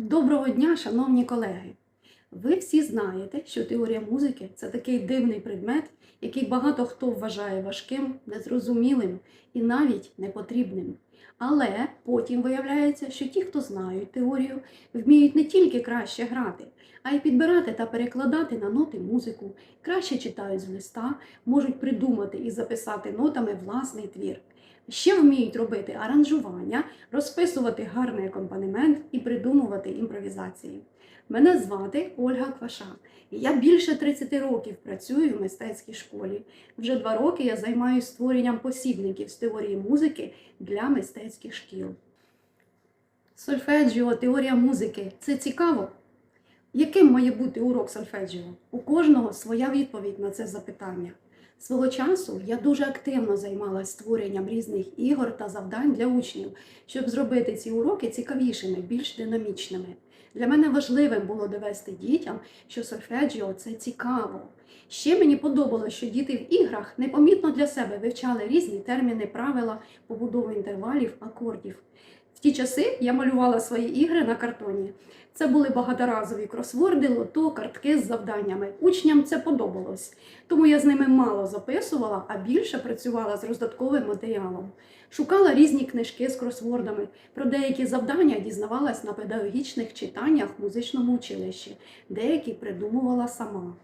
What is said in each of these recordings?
Доброго дня, шановні колеги! Ви всі знаєте, що теорія музики це такий дивний предмет, який багато хто вважає важким, незрозумілим і навіть непотрібним. Але потім виявляється, що ті, хто знають теорію, вміють не тільки краще грати, а й підбирати та перекладати на ноти музику, краще читають з листа, можуть придумати і записати нотами власний твір. Ще вміють робити аранжування, розписувати гарний акомпанемент і придумувати імпровізації. Мене звати Ольга Кваша. і Я більше 30 років працюю в мистецькій школі. Вже два роки я займаюся створенням посібників з теорії музики для мистецьких шкіл. Сольфеджіо, теорія музики це цікаво. Яким має бути урок сольфеджіо? У кожного своя відповідь на це запитання. Свого часу я дуже активно займалася створенням різних ігор та завдань для учнів, щоб зробити ці уроки цікавішими, більш динамічними. Для мене важливим було довести дітям, що сольфеджіо це цікаво. Ще мені подобалося, що діти в іграх непомітно для себе вивчали різні терміни, правила, побудову інтервалів, акордів. В ті часи я малювала свої ігри на картоні. Це були багаторазові кросворди, лото, картки з завданнями. Учням це подобалось, тому я з ними мало записувала, а більше працювала з роздатковим матеріалом. Шукала різні книжки з кросвордами. Про деякі завдання дізнавалась на педагогічних читаннях в музичному училищі, деякі придумувала сама.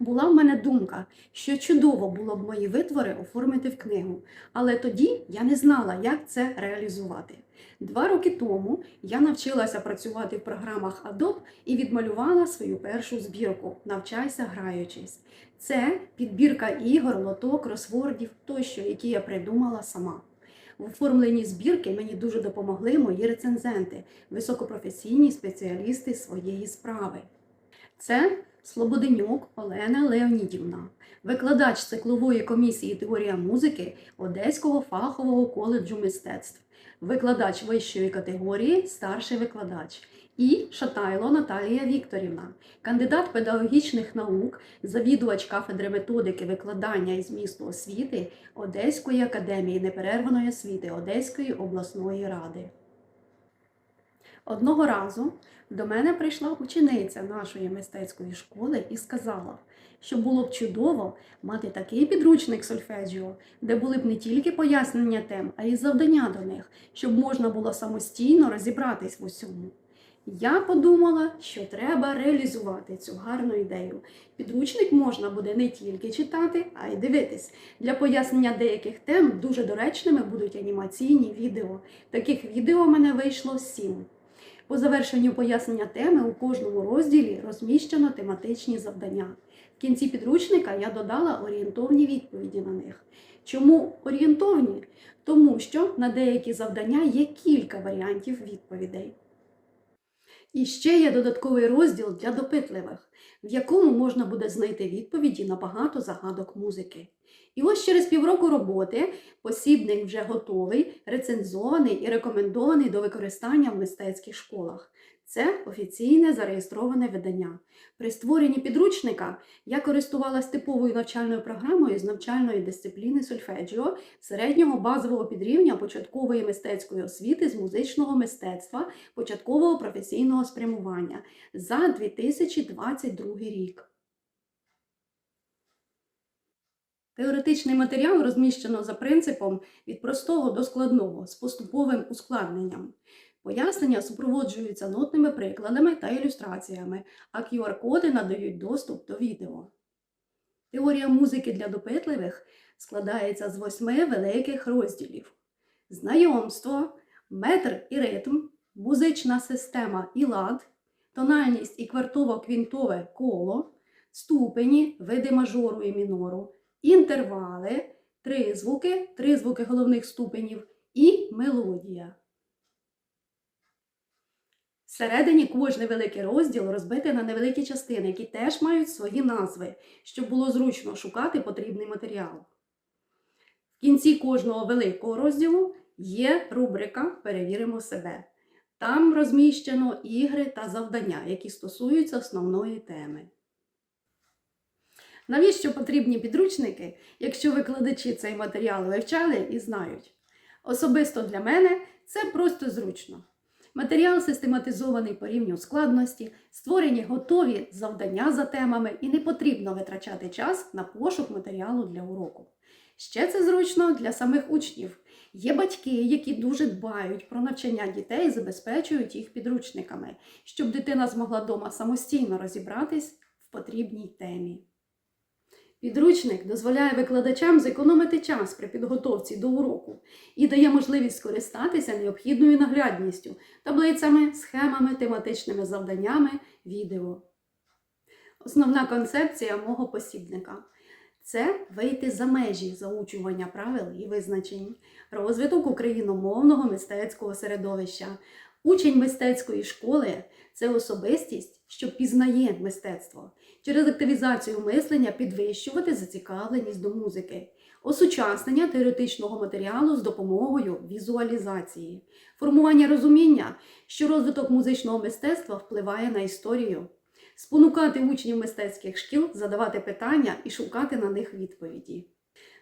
Була в мене думка, що чудово було б мої витвори оформити в книгу, але тоді я не знала, як це реалізувати. Два роки тому я навчилася працювати в програмах Adobe і відмалювала свою першу збірку Навчайся граючись. Це підбірка ігор, лото, кросвордів тощо, які я придумала сама. В оформленні збірки мені дуже допомогли мої рецензенти, високопрофесійні спеціалісти своєї справи. Це Слободенюк Олена Леонідівна, викладач циклової комісії теорія музики Одеського фахового коледжу мистецтв, викладач вищої категорії, старший викладач. І Шатайло Наталія Вікторівна, кандидат педагогічних наук, завідувач кафедри методики викладання і змісту освіти Одеської академії неперерваної освіти Одеської обласної ради. Одного разу до мене прийшла учениця нашої мистецької школи і сказала, що було б чудово мати такий підручник сольфеджіо, де були б не тільки пояснення тем, а й завдання до них, щоб можна було самостійно розібратись в усьому. Я подумала, що треба реалізувати цю гарну ідею. Підручник можна буде не тільки читати, а й дивитись. Для пояснення деяких тем дуже доречними будуть анімаційні відео. Таких відео в мене вийшло сім. По завершенню пояснення теми у кожному розділі розміщено тематичні завдання. В кінці підручника я додала орієнтовні відповіді на них. Чому орієнтовні? Тому що на деякі завдання є кілька варіантів відповідей. І ще є додатковий розділ для допитливих, в якому можна буде знайти відповіді на багато загадок музики. І ось через півроку роботи посібник вже готовий, рецензований і рекомендований до використання в мистецьких школах. Це офіційне зареєстроване видання. При створенні підручника я користувалась типовою навчальною програмою з навчальної дисципліни сольфеджіо середнього базового підрівня початкової мистецької освіти з музичного мистецтва початкового професійного спрямування за 2022 рік. Теоретичний матеріал розміщено за принципом від простого до складного з поступовим ускладненням. Пояснення супроводжуються нотними прикладами та ілюстраціями, а QR-коди надають доступ до відео. Теорія музики для допитливих складається з восьми великих розділів: знайомство, метр і ритм, музична система і лад, тональність і квартово-квінтове коло, ступені, види мажору і мінору, інтервали, три звуки, три звуки головних ступенів і мелодія. Всередині кожний великий розділ розбитий на невеликі частини, які теж мають свої назви, щоб було зручно шукати потрібний матеріал. В кінці кожного великого розділу є рубрика Перевіримо себе. Там розміщено ігри та завдання, які стосуються основної теми. Навіщо потрібні підручники, якщо викладачі цей матеріал вивчали і знають? Особисто для мене це просто зручно. Матеріал систематизований по рівню складності, створені готові завдання за темами і не потрібно витрачати час на пошук матеріалу для уроку. Ще це зручно для самих учнів. Є батьки, які дуже дбають про навчання дітей і забезпечують їх підручниками, щоб дитина змогла вдома самостійно розібратись в потрібній темі. Підручник дозволяє викладачам зекономити час при підготовці до уроку і дає можливість скористатися необхідною наглядністю, таблицями, схемами, тематичними завданнями, відео. Основна концепція мого посібника це вийти за межі заучування правил і визначень, розвиток україномовного мистецького середовища. Учень мистецької школи це особистість, що пізнає мистецтво, через активізацію мислення підвищувати зацікавленість до музики, осучаснення теоретичного матеріалу з допомогою візуалізації, формування розуміння, що розвиток музичного мистецтва впливає на історію, спонукати учнів мистецьких шкіл задавати питання і шукати на них відповіді.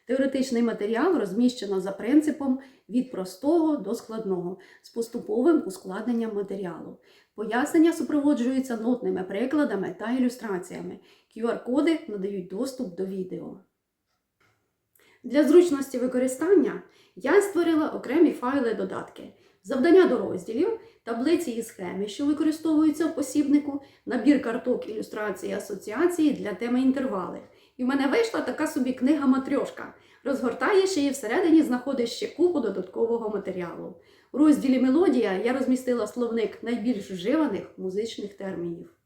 Теоретичний матеріал розміщено за принципом від простого до складного з поступовим ускладненням матеріалу. Пояснення супроводжуються нотними прикладами та ілюстраціями. QR-коди надають доступ до відео. Для зручності використання я створила окремі файли-додатки, завдання до розділів, таблиці і схеми, що використовуються в посібнику, набір карток ілюстрації асоціації для теми інтервали. І в мене вийшла така собі книга матрьошка. Розгортаєш її всередині знаходиш ще купу додаткового матеріалу. У розділі Мелодія я розмістила словник найбільш вживаних музичних термінів.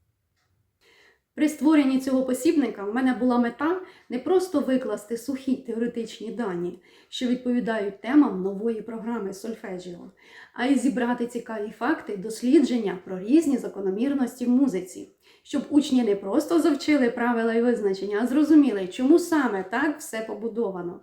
При створенні цього посібника в мене була мета не просто викласти сухі теоретичні дані, що відповідають темам нової програми Сольфеджіо, а й зібрати цікаві факти дослідження про різні закономірності в музиці, щоб учні не просто завчили правила і визначення, а зрозуміли, чому саме так все побудовано.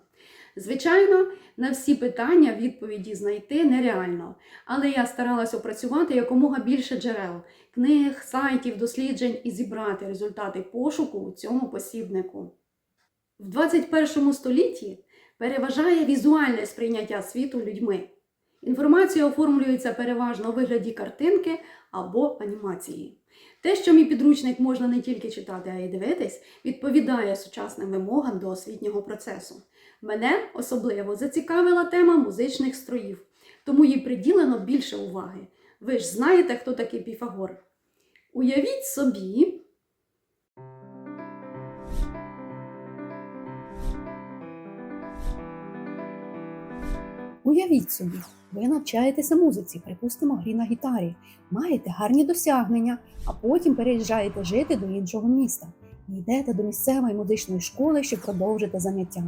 Звичайно, на всі питання відповіді знайти нереально, але я старалась опрацювати якомога більше джерел, книг, сайтів, досліджень і зібрати результати пошуку у цьому посібнику. В 21 столітті переважає візуальне сприйняття світу людьми. Інформація оформлюється переважно у вигляді картинки або анімації. Те, що мій підручник можна не тільки читати, а й дивитись, відповідає сучасним вимогам до освітнього процесу. Мене особливо зацікавила тема музичних строїв, тому їй приділено більше уваги. Ви ж знаєте, хто такий Піфагор. Уявіть собі. Уявіть собі, ви навчаєтеся музиці, припустимо, грі на гітарі, маєте гарні досягнення, а потім переїжджаєте жити до іншого міста. І йдете до місцевої музичної школи, щоб продовжити заняття.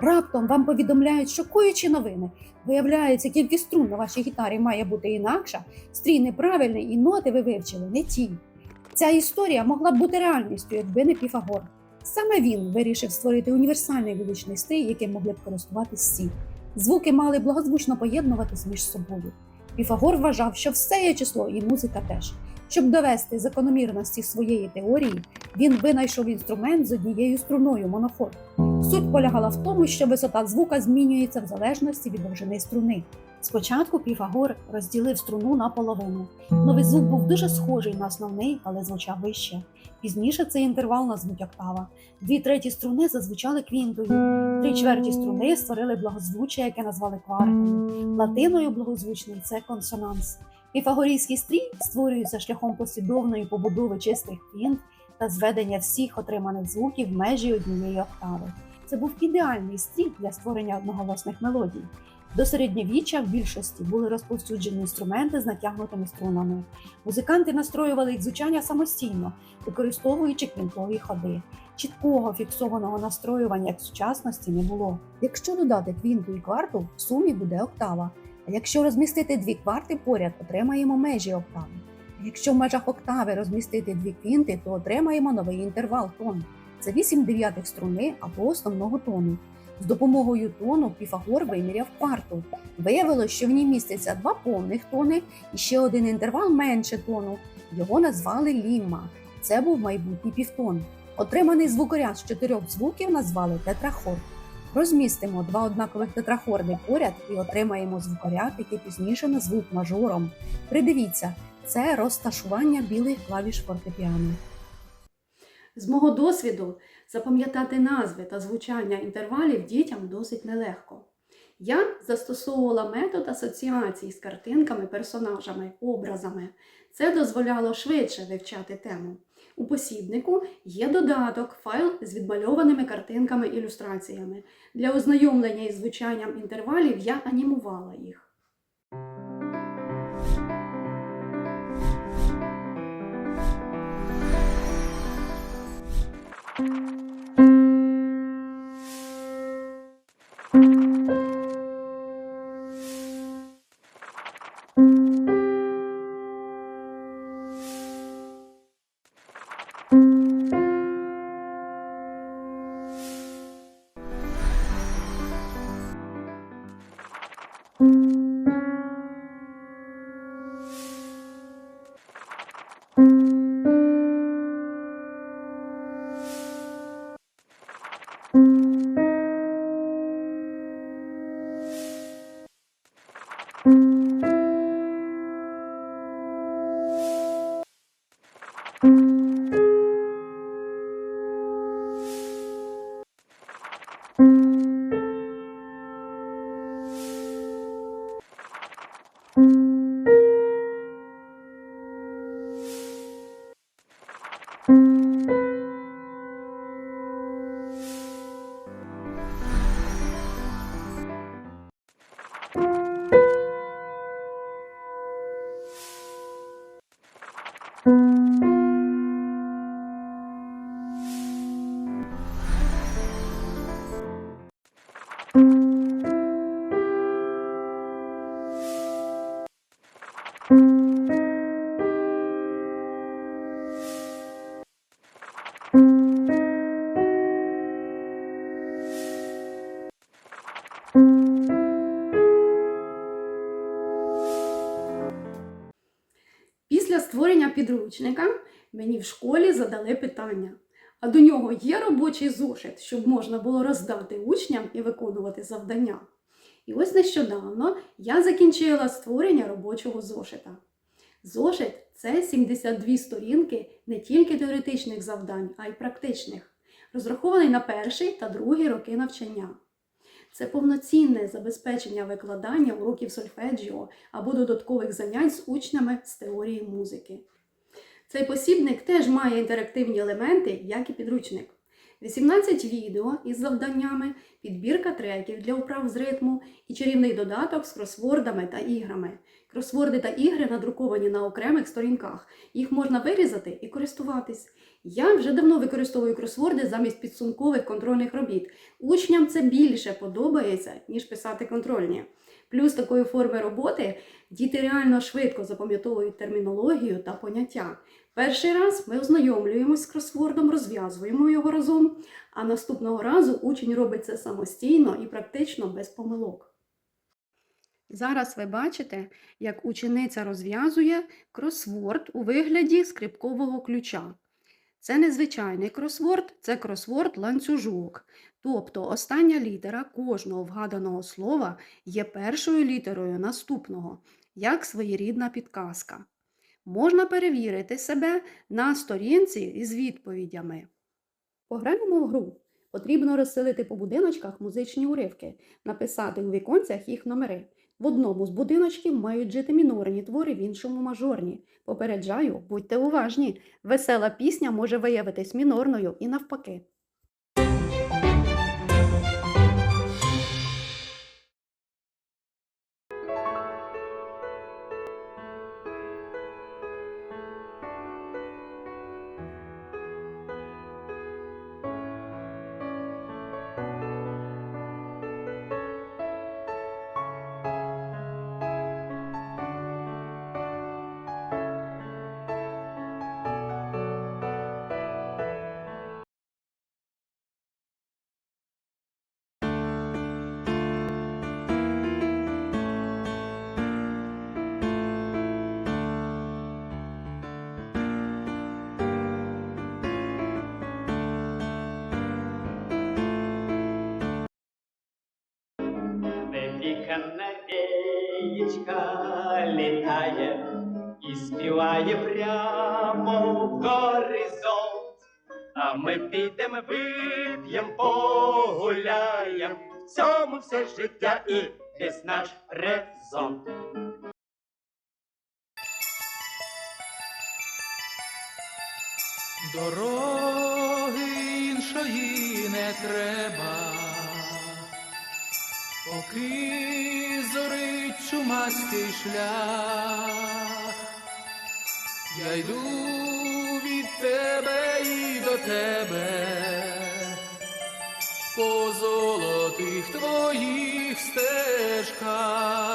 Раптом вам повідомляють шокуючі новини. Виявляється, кількість струн на вашій гітарі має бути інакша, стрій неправильний і ноти ви вивчили не ті. Ця історія могла б бути реальністю, якби не Піфагор. Саме він вирішив створити універсальний вуличний стрій, яким могли б користуватись всі. Звуки мали благозвучно поєднуватись між собою. Піфагор вважав, що все є число, і музика теж. Щоб довести закономірності своєї теорії, він винайшов інструмент з однією струною монофон. Суть полягала в тому, що висота звука змінюється в залежності від довжини струни. Спочатку Піфагор розділив струну на половину. Новий звук був дуже схожий на основний, але звучав вище. Пізніше цей інтервал назвуть октава. Дві треті струни зазвучали квінтою. Три чверті струни створили благозвуччя, яке назвали квартою. Латиною благозвучний це консонанс. Піфагорійський стрій створюється шляхом послідовної побудови чистих квінт та зведення всіх отриманих звуків в межі однієї октави. Це був ідеальний стрій для створення одноголосних мелодій. До середньовіччя в більшості були розповсюджені інструменти з натягнутими струнами. Музиканти настроювали їх звучання самостійно, використовуючи квінтові ходи. Чіткого фіксованого настроювання як в сучасності не було. Якщо додати квінту і кварту, в сумі буде октава. А якщо розмістити дві кварти поряд, отримаємо межі октави. А якщо в межах октави розмістити дві квінти, то отримаємо новий інтервал тон. Це 8 дев'ятих струни або основного тону. З допомогою тону Піфагор виміряв кварту. Виявилось, що в ній міститься два повних тони і ще один інтервал менше тону. Його назвали лімма. Це був майбутній півтон. Отриманий звукоряд з чотирьох звуків назвали тетрахор. Розмістимо два однакових тетрахорди поряд і отримаємо звукоряд, який пізніше назвуть мажором. Придивіться, це розташування білих клавіш фортепіано. З мого досвіду запам'ятати назви та звучання інтервалів дітям досить нелегко. Я застосовувала метод асоціацій з картинками, персонажами, образами. Це дозволяло швидше вивчати тему. У посібнику є додаток, файл з відмальованими картинками ілюстраціями. Для ознайомлення із звучанням інтервалів я анімувала їх. Після підручника мені в школі задали питання: а до нього є робочий зошит, щоб можна було роздати учням і виконувати завдання. І ось нещодавно я закінчила створення робочого зошита. Зошит це 72 сторінки не тільки теоретичних завдань, а й практичних, розрахований на перший та другий роки навчання. Це повноцінне забезпечення викладання уроків сольфеджіо або додаткових занять з учнями з теорії музики. Цей посібник теж має інтерактивні елементи, як і підручник. 18 відео із завданнями, підбірка треків для управ з ритму і чарівний додаток з кросвордами та іграми. Кросворди та ігри надруковані на окремих сторінках. Їх можна вирізати і користуватись. Я вже давно використовую кросворди замість підсумкових контрольних робіт. Учням це більше подобається, ніж писати контрольні. Плюс такої форми роботи діти реально швидко запам'ятовують термінологію та поняття. Перший раз ми ознайомлюємось з кросвордом, розв'язуємо його разом, а наступного разу учень робить це самостійно і практично без помилок. Зараз ви бачите, як учениця розв'язує кросворд у вигляді скрипкового ключа. Це не звичайний кросворд, це кросворд ланцюжок. Тобто остання літера кожного вгаданого слова є першою літерою наступного, як своєрідна підказка. Можна перевірити себе на сторінці із відповідями. Пограємо в гру. Потрібно розселити по будиночках музичні уривки, написати у віконцях їх номери. В одному з будиночків мають жити мінорні твори, в іншому мажорні. Попереджаю, будьте уважні. Весела пісня може виявитись мінорною і навпаки. Канареєчка літає і співає прямо в горизонт. А ми підемо, вип'єм, погуляєм, в цьому все життя і весь наш резон. Дороги іншої не треба, поки зорить чумастий шлях, я йду від тебе і до тебе, по золотих твоїх стежках.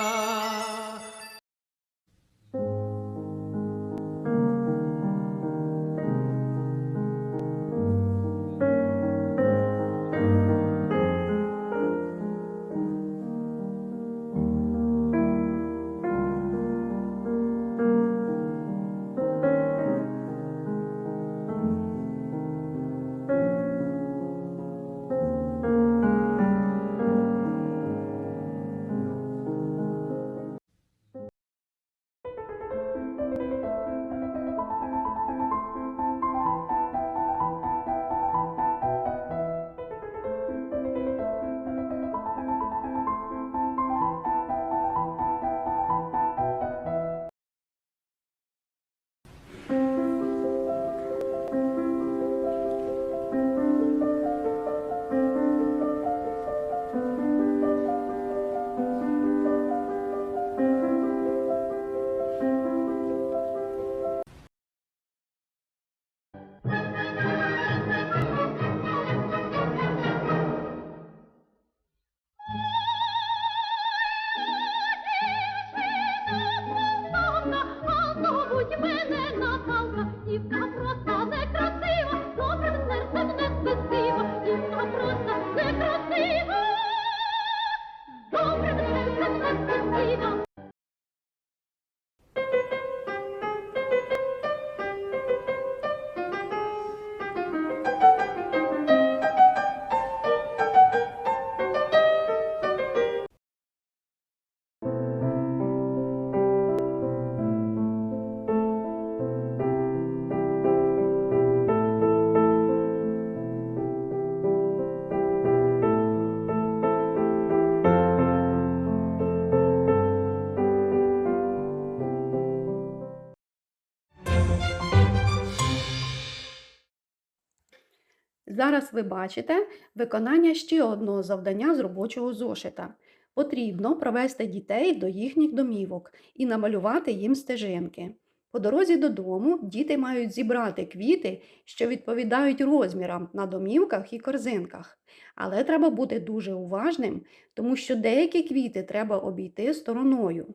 Зараз ви бачите виконання ще одного завдання з робочого зошита. Потрібно провести дітей до їхніх домівок і намалювати їм стежинки. По дорозі додому діти мають зібрати квіти, що відповідають розмірам на домівках і корзинках. Але треба бути дуже уважним, тому що деякі квіти треба обійти стороною.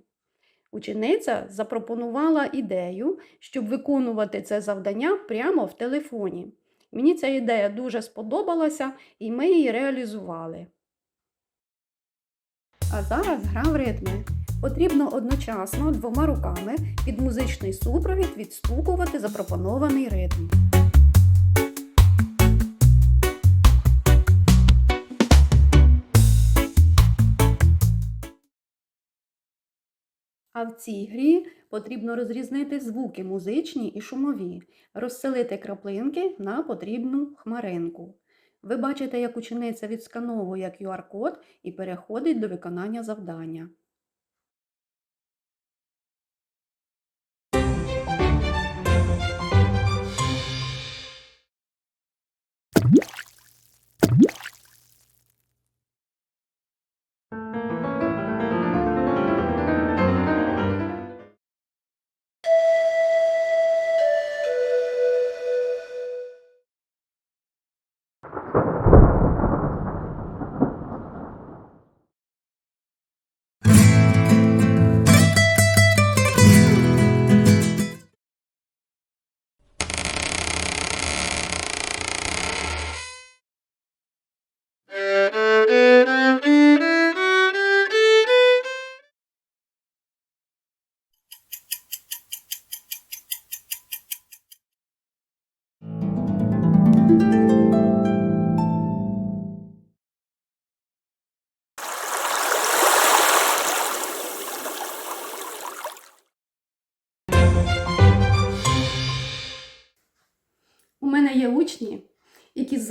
Учениця запропонувала ідею, щоб виконувати це завдання прямо в телефоні. Мені ця ідея дуже сподобалася, і ми її реалізували. А зараз гра в ритми. Потрібно одночасно двома руками під музичний супровід відстукувати запропонований ритм. А в цій грі потрібно розрізнити звуки музичні і шумові, розселити краплинки на потрібну хмаринку. Ви бачите, як учениця відскановує QR-код і переходить до виконання завдання.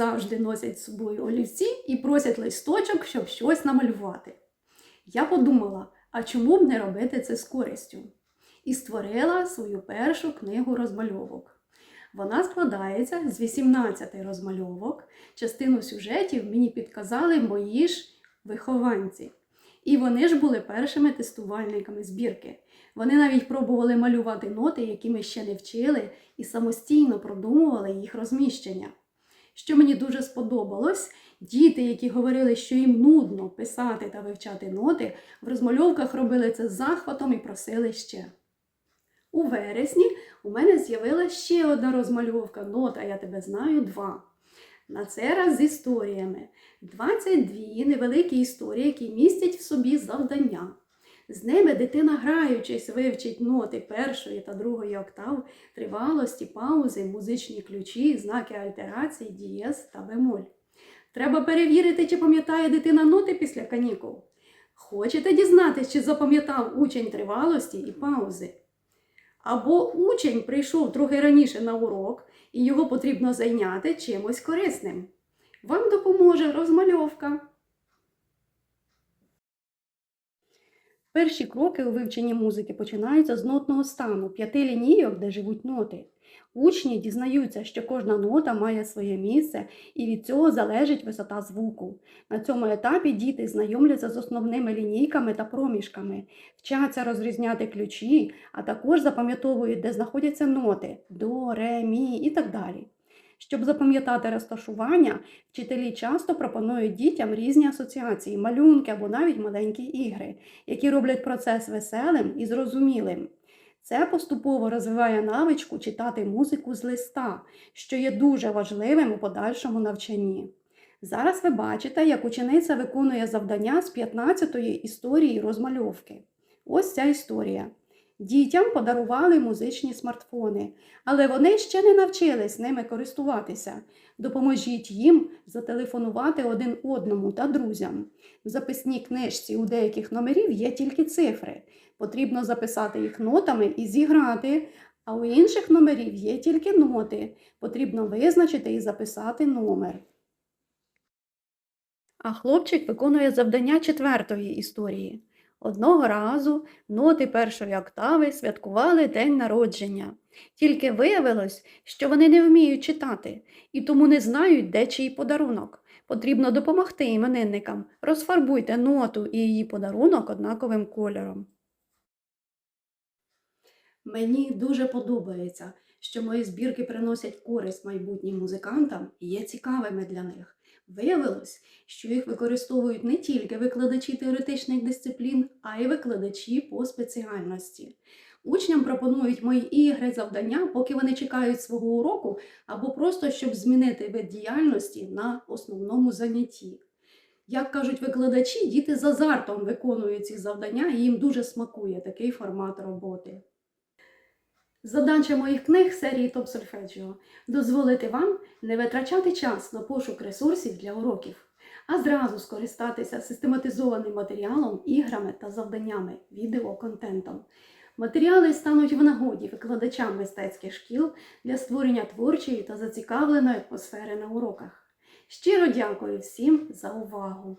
Завжди носять з собою олівці і просять листочок, щоб щось намалювати. Я подумала, а чому б не робити це з користю? І створила свою першу книгу розмальовок. Вона складається з 18 розмальовок. Частину сюжетів мені підказали мої ж вихованці. І вони ж були першими тестувальниками збірки. Вони навіть пробували малювати ноти, які ми ще не вчили, і самостійно продумували їх розміщення. Що мені дуже сподобалось, діти, які говорили, що їм нудно писати та вивчати ноти, в розмальовках робили це з захватом і просили ще. У вересні у мене з'явилася ще одна розмальовка нота Я тебе знаю 2. На цей раз з історіями. 22 невеликі історії, які містять в собі завдання. З ними дитина, граючись, вивчить ноти першої та другої октав, тривалості, паузи, музичні ключі, знаки альтерації, дієз та бемоль. Треба перевірити, чи пам'ятає дитина ноти після канікул. Хочете дізнатися, чи запам'ятав учень тривалості і паузи? Або учень прийшов трохи раніше на урок, і його потрібно зайняти чимось корисним. Вам допоможе розмальовка. Перші кроки у вивченні музики починаються з нотного стану, п'яти лінійок, де живуть ноти. Учні дізнаються, що кожна нота має своє місце, і від цього залежить висота звуку. На цьому етапі діти знайомляться з основними лінійками та проміжками, вчаться розрізняти ключі, а також запам'ятовують, де знаходяться ноти до, ре, мі і так далі. Щоб запам'ятати розташування, вчителі часто пропонують дітям різні асоціації, малюнки або навіть маленькі ігри, які роблять процес веселим і зрозумілим. Це поступово розвиває навичку читати музику з листа, що є дуже важливим у подальшому навчанні. Зараз ви бачите, як учениця виконує завдання з 15-ї історії розмальовки. Ось ця історія. Дітям подарували музичні смартфони, але вони ще не навчились ними користуватися. Допоможіть їм зателефонувати один одному та друзям. В записній книжці у деяких номерів є тільки цифри. Потрібно записати їх нотами і зіграти, а у інших номерів є тільки ноти. Потрібно визначити і записати номер. А хлопчик виконує завдання четвертої історії. Одного разу ноти першої октави святкували день народження. Тільки виявилось, що вони не вміють читати і тому не знають, де чий подарунок. Потрібно допомогти іменинникам. Розфарбуйте ноту і її подарунок однаковим кольором. Мені дуже подобається, що мої збірки приносять користь майбутнім музикантам і є цікавими для них. Виявилось, що їх використовують не тільки викладачі теоретичних дисциплін, а й викладачі по спеціальності. Учням пропонують мої ігри, завдання, поки вони чекають свого уроку, або просто щоб змінити вид діяльності на основному занятті. Як кажуть викладачі, діти з азартом виконують ці завдання, і їм дуже смакує такий формат роботи. Задача моїх книг серії Топ Сольфеджіо дозволити вам не витрачати час на пошук ресурсів для уроків, а зразу скористатися систематизованим матеріалом, іграми та завданнями, відеоконтентом. Матеріали стануть в нагоді викладачам мистецьких шкіл для створення творчої та зацікавленої атмосфери на уроках. Щиро дякую всім за увагу!